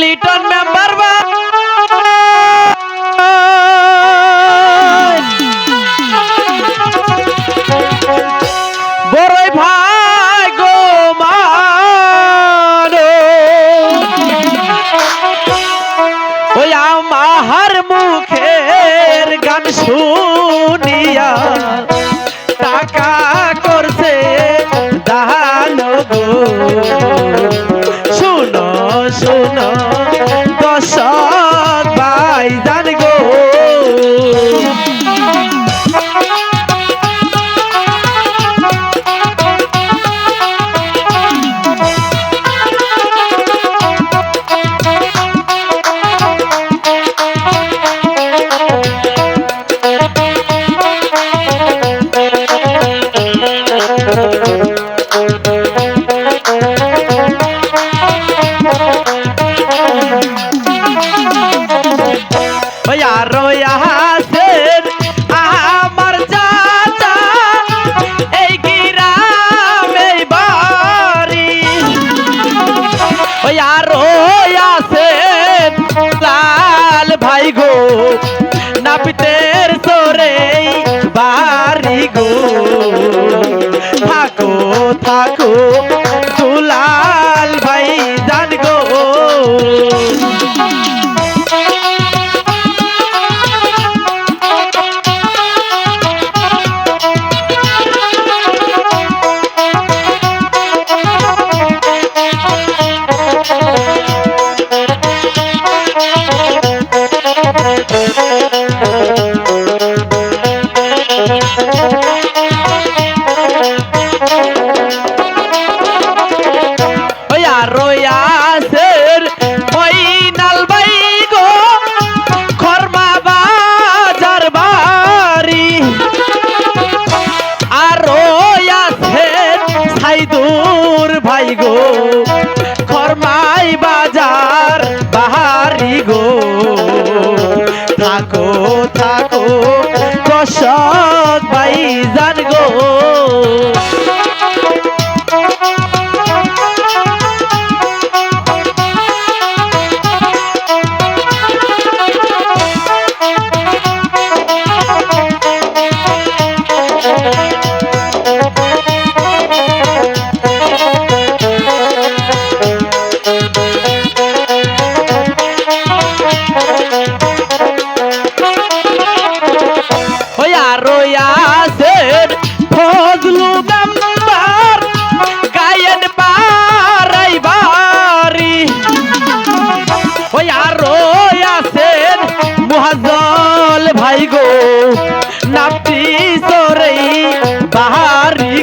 Liton member বা ভাই গো নাপিতের তোরে বাড়ি গো। থাকো থাকো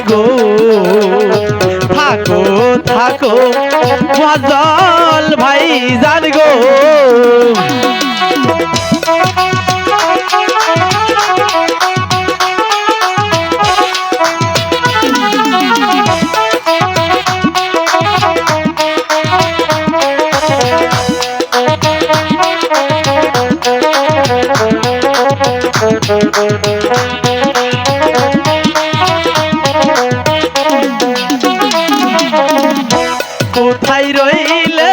গো। থাকো থাকো। মুহাজল ভাই জান গো। কোথায় রইলে?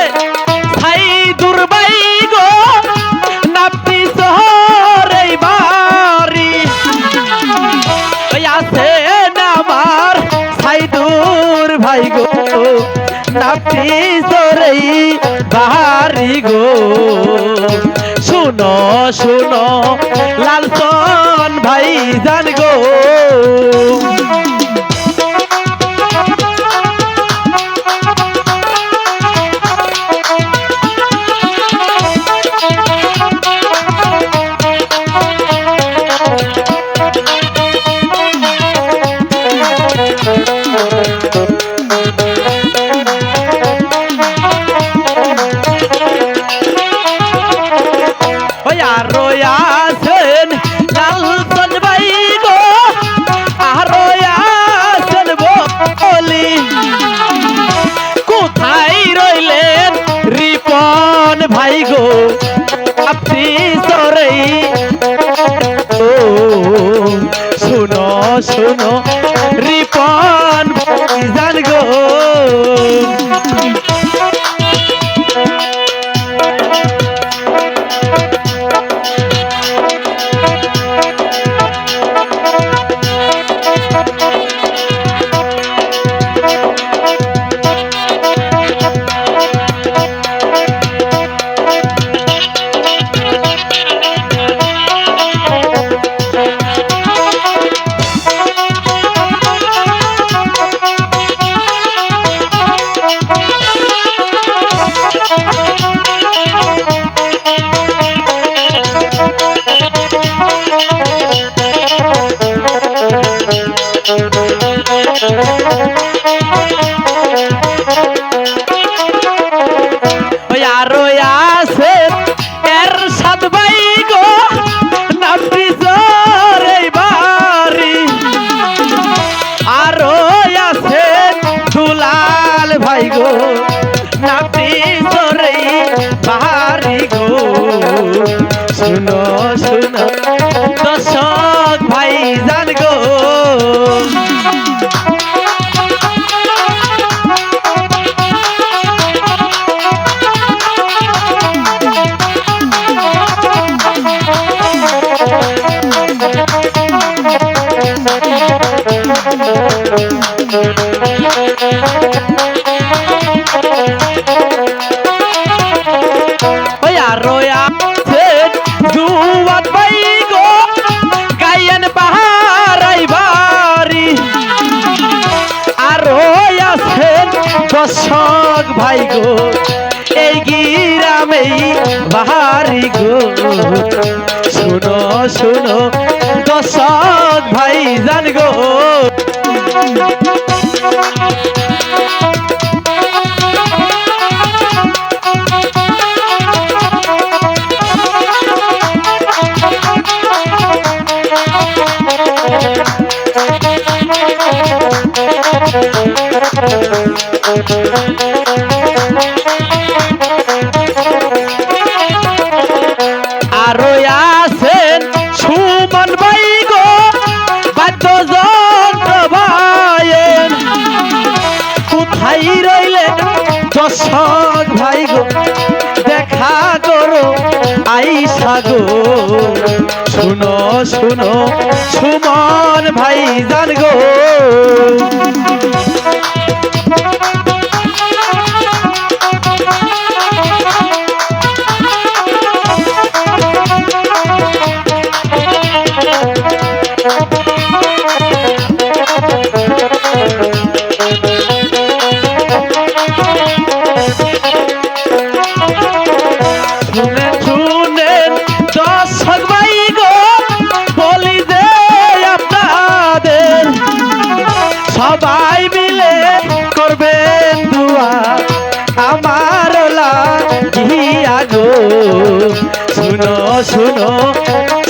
ছাই দুর্বাই গো, নাপি শহরে বাড়ি। আছেন আমার ছাই দূর ভাই গো, নাপি শহরে বাড়ি গো। শুনো শুনো লালসন ভাই জান গো। আর রয়াছেন লালসন ভাই গো আর রয়াছেন বলি। কোথায় রইলেন রিপন ভাই গো আপনি সরেই। ও, শুনো শুনো রিপন দর্শক ভাই গো এই গিরামেই বাহারি গো। শুনো শুনো দর্শক ভাই জান গো। গো শুনো শুনো সুমন ভাই জান গো। শুনো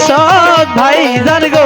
সব ভাই জান গো।